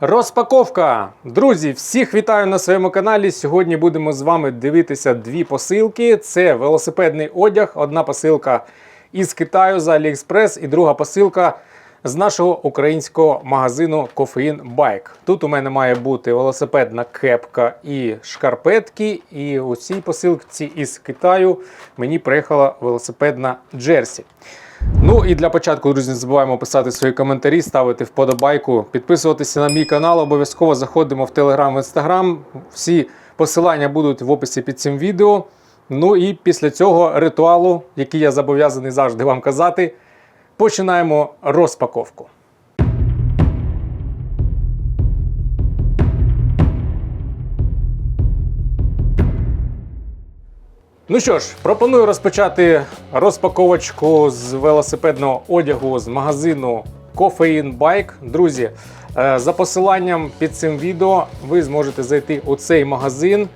Розпаковка! Друзі, всіх вітаю на своєму каналі. Сьогодні будемо з вами дивитися дві посилки. Це велосипедний одяг, одна посилка із Китаю з AliExpress і друга посилка з нашого українського магазину Coffein Bike. Тут у мене має бути велосипедна кепка і шкарпетки. І у цій посилці із Китаю мені приїхала велосипедна джерсі. Ну і для початку, друзі, не забуваємо писати свої коментарі, ставити вподобайку, підписуватися на мій канал. Обов'язково заходимо в Телеграм, в Інстаграм. Всі посилання будуть в описі під цим відео. Ну і після цього ритуалу, який я зобов'язаний завжди вам казати, починаємо розпаковку. Ну що ж, пропоную розпочати розпаковочку з велосипедного одягу з магазину Coffein Bike. Друзі, е, за посиланням під цим відео ви зможете зайти у цей магазин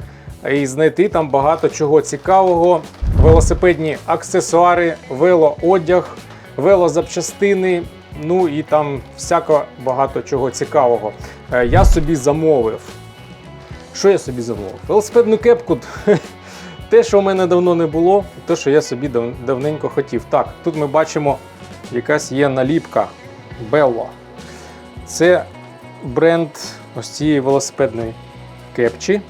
і знайти там багато чого цікавого: велосипедні аксесуари, велоодяг, велозапчастини. Ну і там всяко багато чого цікавого. Е, Я собі замовив. Що я собі замовив? Велосипедну кепку. Те, що в мене давно не було, те, що я собі дав- давненько хотів. Так, тут ми бачимо, якась є наліпка Bello. Це бренд ось цієї велосипедної кепчі.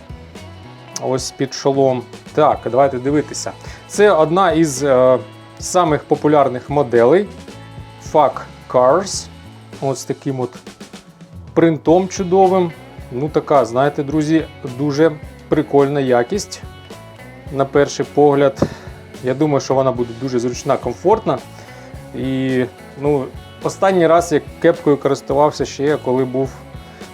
Ось під шолом. Так, давайте дивитися. Це одна із е, самих популярних моделей Fuck Cars. Ось таким от принтом чудовим. Ну, така, знаєте, друзі, дуже прикольна якість на перший погляд. Я думаю, що вона буде дуже зручна, комфортна. І ну, останній раз я кепкою користувався ще коли був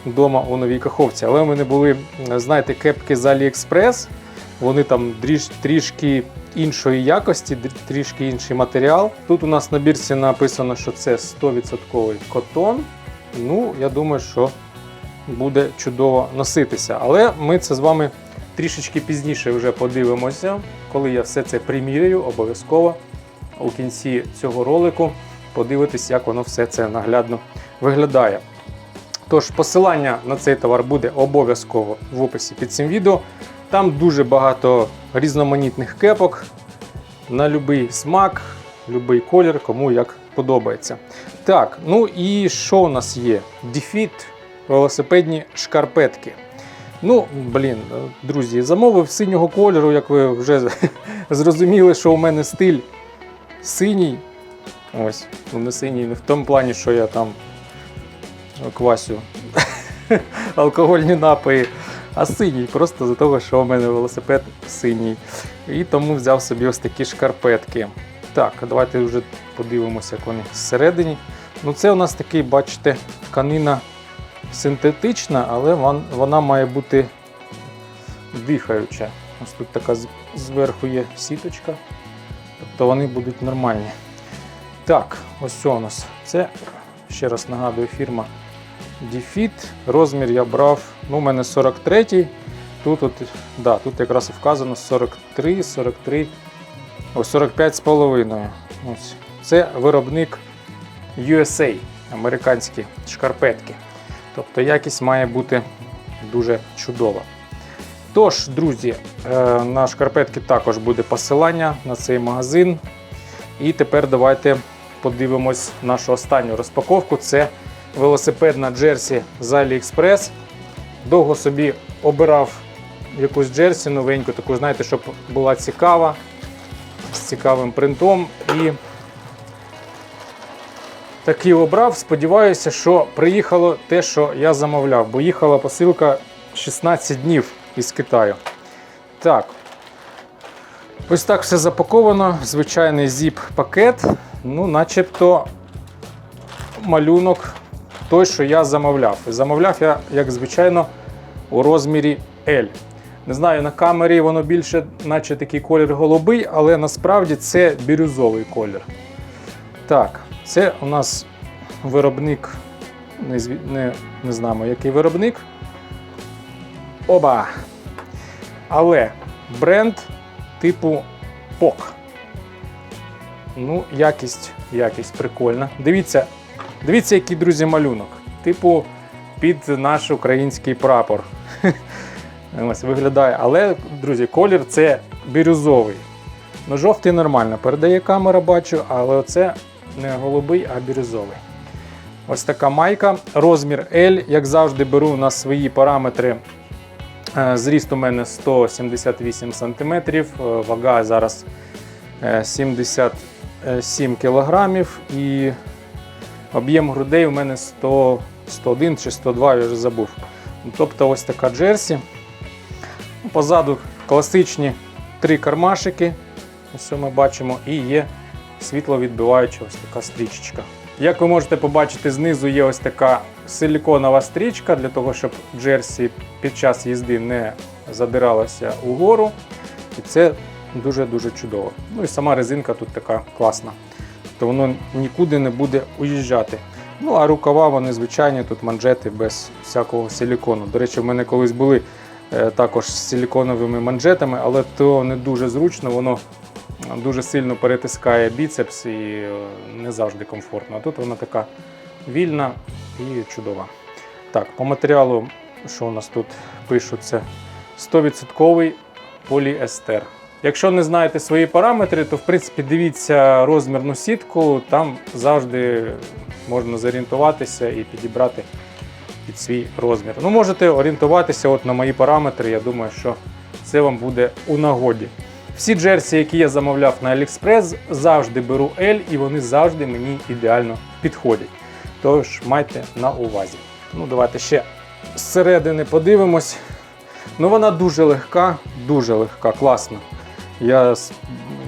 вдома у новій каховці. Але в мене були, знаєте, кепки з AliExpress. Вони там трішки іншої якості, трішки інший матеріал. Тут у нас на бірці написано, що це 100% котон. Ну, я думаю, що буде чудово носитися. Але ми це з вами трішечки пізніше вже подивимося, коли я все це приміряю, обов'язково у кінці цього ролику подивитись, як воно все це наглядно виглядає. Тож, посилання на цей товар буде обов'язково в описі під цим відео. Там дуже багато різноманітних кепок на будь-який смак, будь-який колір, кому як подобається. Так, ну і що у нас є? Defeat велосипедні шкарпетки. Ну, блін, друзі, замовив синього кольору, як ви вже зрозуміли, що у мене стиль синій. Ось, ну не синій, не в тому плані, що я там квасю алкогольні напої, а синій, просто за того, що у мене велосипед синій. І тому взяв собі ось такі шкарпетки. Так, давайте вже подивимося, як вони зсередині. Ну, це у нас такий, бачите, тканина синтетична, але вона має бути дихаюча. Ось тут така зверху є сіточка, тобто вони будуть нормальні. Так, ось у нас. Це, ще раз нагадую, фірма Defeat. Розмір я брав, ну, у мене 43. Тут, от, да, тут якраз вказано 43, 43, ось 45 з половиною. Ось. Це виробник USA, американські шкарпетки. Тобто якість має бути дуже чудова. Тож, друзі, е, на шкарпетки також буде посилання на цей магазин. І тепер давайте подивимось нашу останню розпаковку. Це велосипедна джерсі з AliExpress. Довго собі обирав якусь джерсі новеньку, таку, знаєте, щоб була цікава, з цікавим принтом. І такий обрав. Сподіваюся, що приїхало те, що я замовляв, бо їхала посилка 16 днів із Китаю. Так. Ось так все запаковано. Звичайний зіп-пакет. Ну, начебто малюнок той, що я замовляв. Замовляв я, як звичайно, у розмірі L. Не знаю, на камері воно більше, наче такий колір голубий, але насправді це бірюзовий колір. Так, це у нас виробник, не, не, не знаємо, який виробник. Оба! Але бренд типу POC. Ну, якість, якість прикольна. Дивіться, дивіться, який, друзі, малюнок. Типу, під наш український прапор. Ось виглядає. Але, друзі, колір це бірюзовий. Ну, жовтий нормально передає камера, бачу, але оце не голубий, а бірюзовий. Ось така майка. Розмір L, як завжди, беру на свої параметри. Е, Зріст у мене 178 см, е, вага зараз е, 77 кг і об'єм грудей у мене 100, 101 чи 102, я вже забув. Тобто ось така джерсі. Позаду класичні три кармашики. Ось ми бачимо, і є світловідбиваюча ось така стрічечка. Як ви можете побачити, знизу є ось така силіконова стрічка для того, щоб джерсі під час їзди не задиралася угору. І це дуже-дуже чудово. Ну і сама резинка тут така класна. То воно нікуди не буде уїжджати. Ну а рукава вони звичайні, тут манжети без всякого силікону. До речі, в мене колись були е, також з силіконовими манжетами, але то не дуже зручно, воно дуже сильно перетискає біцепс і е, не завжди комфортно. А тут вона така вільна і чудова. Так, по матеріалу, що у нас тут пишуть, це 100% поліестер. Якщо не знаєте свої параметри, то в принципі дивіться розмірну сітку, там завжди можна зорієнтуватися і підібрати під свій розмір. Ну, можете орієнтуватися от на мої параметри, я думаю, що це вам буде у нагоді. Всі джерсі, які я замовляв на AliExpress, завжди беру L і вони завжди мені ідеально підходять. Тож майте на увазі. Ну, давайте ще зсередини подивимось. Ну, вона дуже легка, дуже легка, класна. Я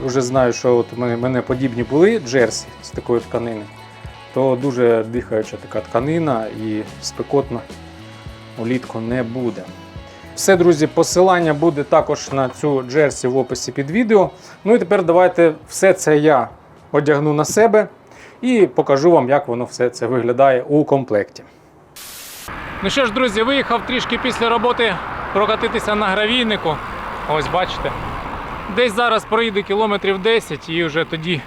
вже знаю, що от у мене, подібні були джерсі з такої тканини, то дуже дихаюча така тканина і спекотно улітку не буде. Все, друзі, посилання буде також на цю джерсі в описі під відео. Ну і тепер давайте все це я одягну на себе і покажу вам, як воно все це виглядає у комплекті. Ну що ж, друзі, виїхав трішки після роботи прокатитися на гравійнику. Ось бачите. Десь зараз проїду кілометрів 10 і вже тоді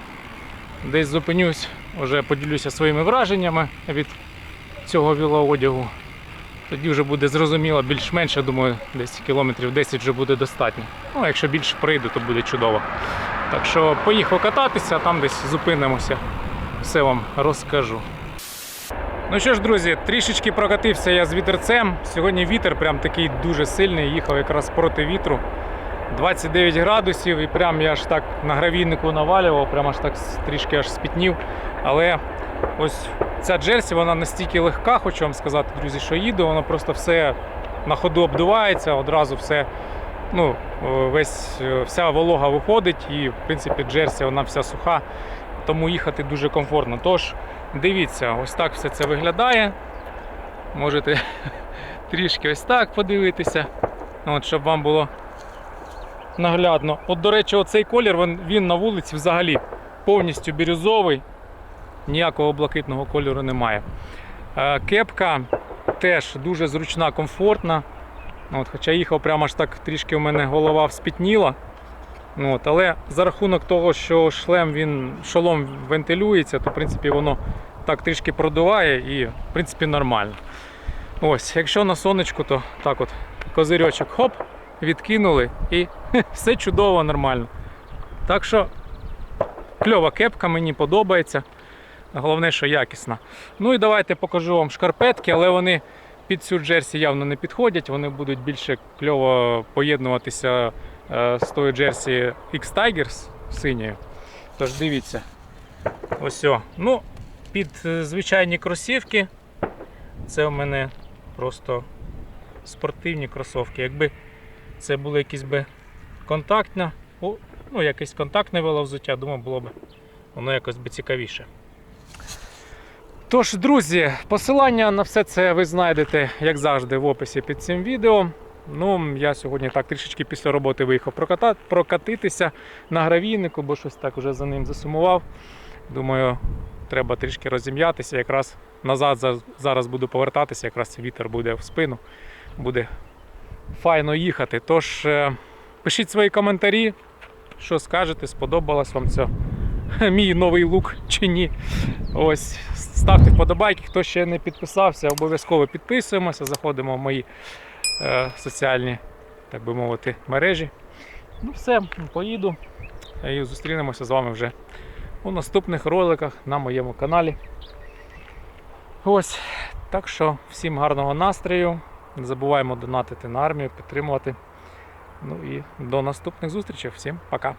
десь зупинюсь, вже поділюся своїми враженнями від цього велоодягу. Тоді вже буде зрозуміло більш-менш, я думаю, десь кілометрів 10 вже буде достатньо. Ну, якщо більше прийду, то буде чудово. Так що поїхав кататися, а там десь зупинимося, все вам розкажу. Ну що ж, друзі, трішечки прокатився я з вітерцем. Сьогодні вітер прям такий дуже сильний, їхав якраз проти вітру. 29 градусів і прям я аж так на гравійнику навалював, прям аж так трішки аж спітнів. Але ось ця джерсі, вона настільки легка, хочу вам сказати, друзі, що їду, воно просто все на ходу обдувається, одразу все, ну, весь, е, вся волога виходить і, в принципі, джерсі вона вся суха, тому їхати дуже комфортно. Тож, дивіться, ось так все це виглядає. Можете трішки ось так подивитися, от, щоб вам було наглядно. От, до речі, оцей колір він, він на вулиці взагалі повністю бірюзовий, ніякого блакитного кольору немає. Е, Кепка теж дуже зручна, комфортна. От, хоча їхав прямо аж так трішки у мене голова вспітніла. От, але за рахунок того, що шлем він, шолом вентилюється, то в принципі воно так трішки продуває і в принципі нормально. Ось, якщо на сонечку, то так от козирьочок хоп, відкинули і все чудово, нормально. Так що кльова кепка, мені подобається. Головне, що якісна. Ну і давайте покажу вам шкарпетки, але вони під цю джерсі явно не підходять. Вони будуть більше кльово поєднуватися е, з тою джерсі X Tigers синьою. Тож дивіться. Ось о. Ну, під е, звичайні кросівки. Це у мене просто спортивні кросовки. Якби це було якісь би контактне, ну, якесь контактне веловзуття, думаю, було б воно якось би цікавіше. Тож, друзі, посилання на все це ви знайдете, як завжди, в описі під цим відео. Ну, я сьогодні так трішечки після роботи виїхав прокатитися на гравійнику, бо щось так уже за ним засумував. Думаю, треба трішки розім'ятися. Якраз назад зараз буду повертатися, якраз вітер буде в спину, буде файно їхати. Тож е, пишіть свої коментарі, що скажете, сподобалась вам ця мій новий лук чи ні. Ось, ставте вподобайки. Хто ще не підписався, обов'язково підписуємося, заходимо в мої е, соціальні, так би мовити, мережі. Ну все, поїду і зустрінемося з вами вже у наступних роликах на моєму каналі. Ось. Так що всім гарного настрою. Не забуваємо донатити на армію, підтримувати. Ну і до наступних зустрічей. Всім пока.